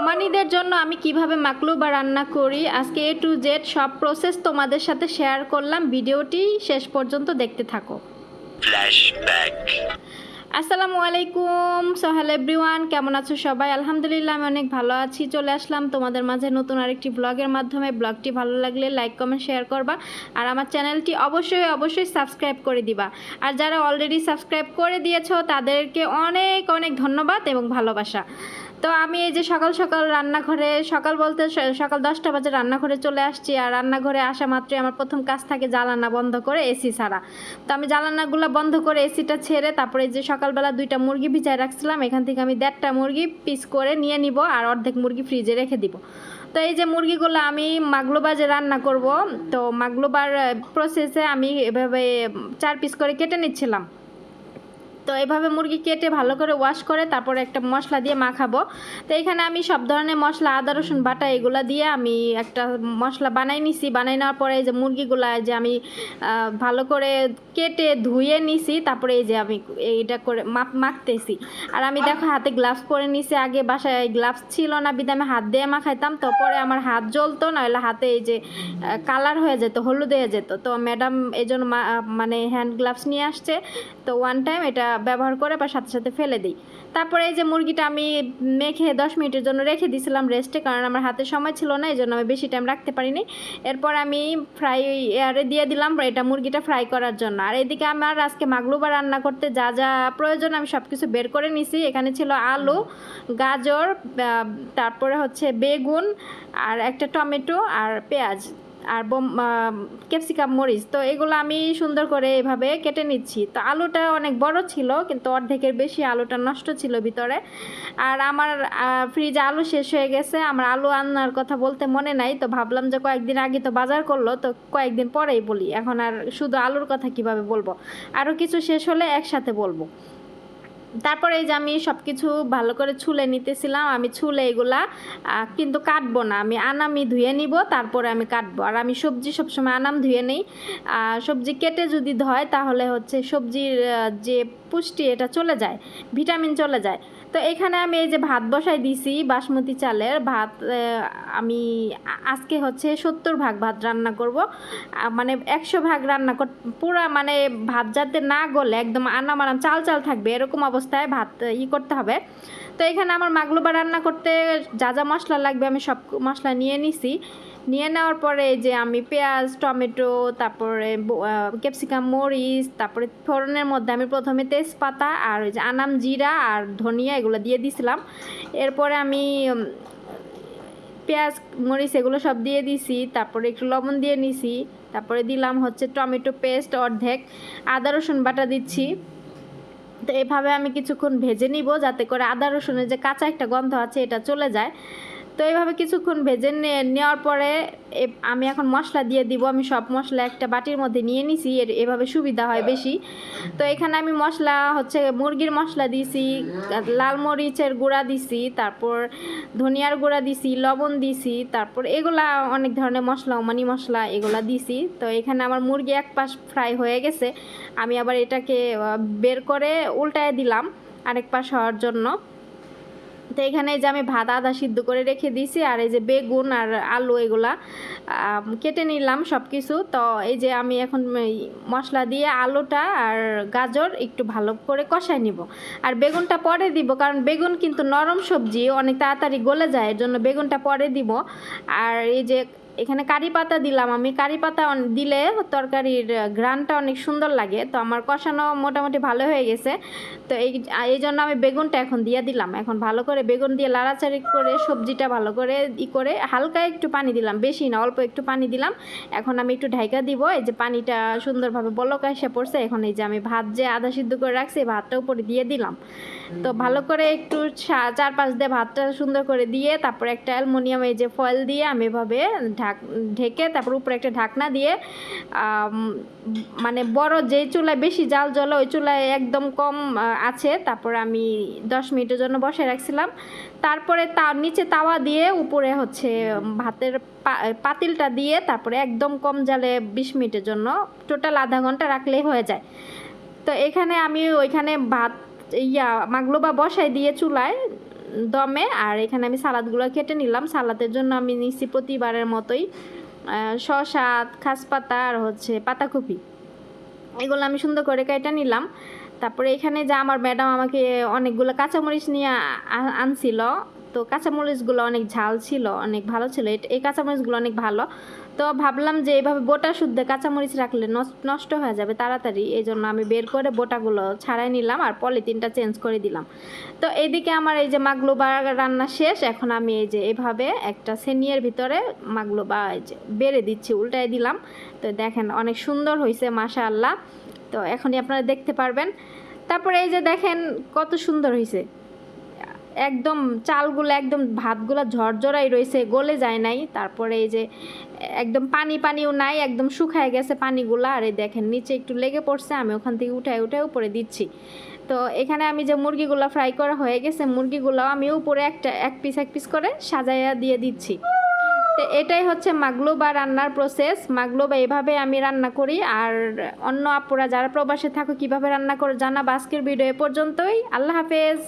ওমানিদের জন্য আমি কীভাবে মাকলুবা রান্না করি আজকে এ টু জেড সব প্রসেস তোমাদের সাথে শেয়ার করলাম। ভিডিওটি শেষ পর্যন্ত দেখতে থাকো। আসসালামু আলাইকুম। সোহেল এভরিওয়ান কেমন আছো সবাই? আলহামদুলিল্লাহ আমি অনেক ভালো আছি। চলে আসলাম তোমাদের মাঝে নতুন আরেকটি ব্লগের মাধ্যমে। ব্লগটি ভালো লাগলে লাইক কমেন্ট শেয়ার করবা। আর আমার চ্যানেলটি অবশ্যই অবশ্যই সাবস্ক্রাইব করে দিবা। আর যারা অলরেডি সাবস্ক্রাইব করে দিয়েছ তাদেরকে অনেক অনেক ধন্যবাদ এবং ভালোবাসা। তো আমি এই যে সকাল সকাল রান্নাঘরে, সকাল বলতে সকাল দশটা বাজে রান্নাঘরে চলে আসছি আর রান্নাঘরে আসা মাত্রই আমার প্রথম কাজ থাকে জ্বালানা বন্ধ করে এসি ছাড়া। তো আমি জ্বালানাগুলো বন্ধ করে এসিটা ছেড়ে তারপরে যে সকালবেলা দুইটা মুরগি ভিজায় রাখছিলাম, এখান থেকে আমি দেড়টা মুরগি পিস করে নিয়ে নিব আর অর্ধেক মুরগি ফ্রিজে রেখে দিব। তো এই যে মুরগিগুলো আমি মাগলোবা যে রান্না করব, তো মাগলোবার প্রসেসে আমি এভাবে চার পিস করে কেটে নিচ্ছিলাম। তো এভাবে মুরগি কেটে ভালো করে ওয়াশ করে, তারপরে একটা মশলা দিয়ে মাখাবো। তো এখানে আমি সব ধরনের মশলা, আদা, রসুন, বাটা এগুলো দিয়ে আমি একটা মশলা বানাই নিছি। বানাই নেওয়ার পরে যে মুরগিগুলো যে আমি ভালো করে কেটে ধুয়ে নিছি, তারপরে এই যে আমি এইটা করে মাখতেছি। আর আমি দেখো হাতে গ্লাভস পরে নিছি। আগে বাসায় গ্লাভস ছিল না বিধে আমি হাত দিয়ে মাখাইতাম। তো পরে আমার হাত জ্বলতো নইলে হাতে এই যে কালার হয়ে যেত, হলুদ হয়ে যেত। তো ম্যাডাম এই জন্য মানে হ্যান্ড গ্লাভস নিয়ে আসছে। তো ওয়ান টাইম এটা ব্যবহার করে বা সাথে সাথে ফেলে দিই। তারপরে এই যে মুরগিটা আমি মেখে দশ মিনিটের জন্য রেখে দিয়েছিলাম রেস্টে, কারণ আমার হাতে সময় ছিল না, এই জন্য আমি বেশি টাইম রাখতে পারিনি। এরপর আমি ফ্রাই এয়ারে দিয়ে দিলাম এটা মুরগিটা ফ্রাই করার জন্য। আর এদিকে আমার আজকে মাগলুবা রান্না করতে যা যা প্রয়োজন আমি সব কিছু বের করে নিছি। এখানে ছিল আলু, গাজর তারপরে হচ্ছে বেগুন আর একটা টমেটো আর পেঁয়াজ। আর বোম ক্যাপসিকাম, মরিচ, তো এগুলো আমি সুন্দর করে এভাবে কেটে নিচ্ছি। তো আলুটা অনেক বড় ছিল, কিন্তু অর্ধেকের বেশি আলুটা নষ্ট ছিল ভিতরে। আর আমার ফ্রিজে আলু শেষ হয়ে গেছে, আমার আলু আনার কথা বলতে মনে নাই, তো ভাবলাম যে কয়েকদিন আগে তো বাজার করল, তো কয়েকদিন পরেই বলি, এখন আর শুধু আলুর কথা কীভাবে বলব? আরও কিছু শেষ হলে একসাথে বলব। তারপরে এই যে আমি সব কিছু ভালো করে ছুলে নিতেছিলাম, আমি ছুলে এগুলা কিন্তু কাটবো না। আমি আনামি ধুয়ে নিব, তারপরে আমি কাটবো। আর আমি সবজি সবসময় আনাম ধুয়ে নেই। সবজি কেটে যদি ধয়, তাহলে হচ্ছে সবজির যে পুষ্টি, এটা চলে যায়, ভিটামিন চলে যায়। তো এখানে আমি এই যে ভাত বসাই দিছি, বাসমতি চালের ভাত আমি আজকে হচ্ছে সত্তর ভাগ ভাত রান্না করব। মানে একশো ভাগ রান্না কর, পুরা মানে ভাত যাতে না গলে, একদম আনাম আনাম চাল চাল থাকবে, এরকম অবস্থায় ভাত ই করতে হবে। তো এখানে আমার মাগলুবা রান্না করতে যা যা মশলা লাগবে আমি সব মশলা নিয়ে নিছি। নিয়ে নেওয়ার পরে যে আমি পেঁয়াজ, টমেটো, তারপরে ক্যাপসিকাম, মরিচ, তারপরে ফোড়নের মধ্যে আমি প্রথমে তেজপাতা আর ওই যে আনাম জিরা আর ধনিয়া এগুলো দিয়ে দিছিলাম। এরপরে আমি পেঁয়াজ, মরিচ এগুলো সব দিয়ে দিছি, তারপরে একটু লবণ দিয়ে নিছি, তারপরে দিলাম হচ্ছে টমেটো পেস্ট অর্ধেক, আদা, রসুন বাটা দিচ্ছি। তো এভাবে আমি কিছুক্ষণ ভেজে নিব যাতে করে আদা রসুনের যে কাঁচা একটা গন্ধ আছে, এটা চলে যায়। তো এইভাবে কিছুক্ষণ ভেজে নেওয়ার পরে আমি এখন মশলা দিয়ে দিব। আমি সব মশলা একটা বাটির মধ্যে নিয়ে নিছি, এর, এভাবে সুবিধা হয় বেশি। তো এখানে আমি মশলা হচ্ছে মুরগির মশলা দিছি, লাল মরিচের গুঁড়া দিছি, তারপর ধনিয়ার গুঁড়া দিছি, লবণ দিছি, তারপর এগুলা অনেক ধরনের মশলা ওমানি মশলা এগুলা দিছি। তো এখানে আমার মুরগি এক পাশ ফ্রাই হয়ে গেছে। আমি আবার এটাকে বের করে উল্টায় দিলাম আরেক পাশ হওয়ার জন্য। তো এখানে যে আমি ভাত, আদা সিদ্ধ করে রেখে দিয়েছি, আর এই যে বেগুন আর আলু এগুলা কেটে নিলাম সব কিছু তো এই যে আমি এখন মশলা দিয়ে আলুটা আর গাজর একটু ভালো করে কষাই নিব। আর বেগুনটা পরে দিব, কারণ বেগুন কিন্তু নরম সবজি, অনেক তাড়াতাড়ি গলে যায় এর জন্য বেগুনটা পরে দিব। আর এই যে এখানে কারি পাতা দিলাম। আমি কারি পাতা দিলে তরকারির ঘ্রাণটা অনেক সুন্দর লাগে। তো আমার কষানো মোটামুটি ভালো হয়ে গেছে। তো এই এই জন্য আমি বেগুনটা এখন দিয়ে দিলাম। এখন ভালো করে বেগুন দিয়ে লাড়াচাড়ি করে সবজিটা ভালো করে ই করে হালকা একটু পানি দিলাম। বেশি না অল্প একটু পানি দিলাম। এখন আমি একটু ঢাইকা দিব। এই যে পানিটা সুন্দরভাবে বলক এসে পড়ছে। এখন এই যে আমি ভাত যে আধা সিদ্ধ করে রাখছি এই ভাতটা উপরে দিয়ে দিলাম। তো ভালো করে একটু চার পাঁচ দিয়ে ভাতটা সুন্দর করে দিয়ে তারপরে একটা অ্যালমোনিয়াম এই যে ফয়েল দিয়ে আমি এভাবে ঢাক, ঢেকে তারপর উপরে একটা ঢাকনা দিয়ে মানে বড় যেই চুলায় বেশি জাল জ্বলে ওই চুলায় একদম কম আছে। তারপর আমি দশ মিনিটের জন্য বসে রাখছিলাম। তারপরে তার নিচে তাওয়া দিয়ে উপরে হচ্ছে ভাতের পাতিলটা দিয়ে তারপরে একদম কম জালে বিশ মিনিটের জন্য টোটাল আধা ঘণ্টা রাখলেই হয়ে যায়। তো এখানে আমি ওইখানে ভাত, ইয়া মাগলোবা বসাই দিয়ে চুলায় দমে, আর এখানে আমি সালাদগুলো কেটে নিলাম। সালাদের জন্য আমি নিচ্ছি প্রতিবারের মতোই শশা খাসপাতা, আর হচ্ছে পাতাকপি। এগুলো আমি সুন্দর করে কেটে নিলাম। তারপরে এখানে যা আমার ম্যাডাম আমাকে অনেকগুলো কাঁচামরিচ নিয়ে আনছিল তো কাঁচামরিচগুলো অনেক ঝাল ছিল, অনেক ভালো ছিল। এই কাঁচামরিচগুলো অনেক ভালো। তো ভাবলাম যে এইভাবে বোটা শুদ্ধ কাঁচামরিচ রাখলে নষ্ট হয়ে যাবে তাড়াতাড়ি এই জন্য আমি বের করে বোটাগুলো ছাড়াই নিলাম আর পলিথিনটা চেঞ্জ করে দিলাম। তো এইদিকে আমার এই যে মাগলোবা রান্না শেষ, এখন আমি এই যে এভাবে একটা সেনিয়ের ভিতরে মাগলোবা এই যে বেড়ে দিচ্ছি উল্টায় দিলাম। তো দেখেন অনেক সুন্দর হয়েছে মাশা আল্লাহ তো এখনই আপনারা দেখতে পারবেন। তারপরে এই যে দেখেন কত সুন্দর হয়েছে একদম চালগুলো একদম ভাতগুলো ঝরঝরাই রয়েছে, গলে যায় নাই। তারপরে এই যে একদম পানি পানিও নাই, একদম শুকায় গেছে পানিগুলো। আর এই দেখেন, নিচে একটু লেগে পড়ছে, আমি ওখান থেকে উঠায় উঠায় উপরে দিচ্ছি। তো এখানে আমি যে মুরগিগুলো ফ্রাই করা হয়ে গেছে মুরগিগুলো আমি উপরে একটা, এক পিস এক পিস করে সাজাইয়া দিয়ে দিচ্ছি। তো এটাই হচ্ছে মাগলোবা রান্নার প্রসেস মাগলোবা এভাবে আমি রান্না করি, আর অন্য আপুরা যারা প্রবাসে থাকো, কীভাবে রান্না করে জানাব আজকের ভিডিও এ পর্যন্তই। আল্লাহ হাফেজ।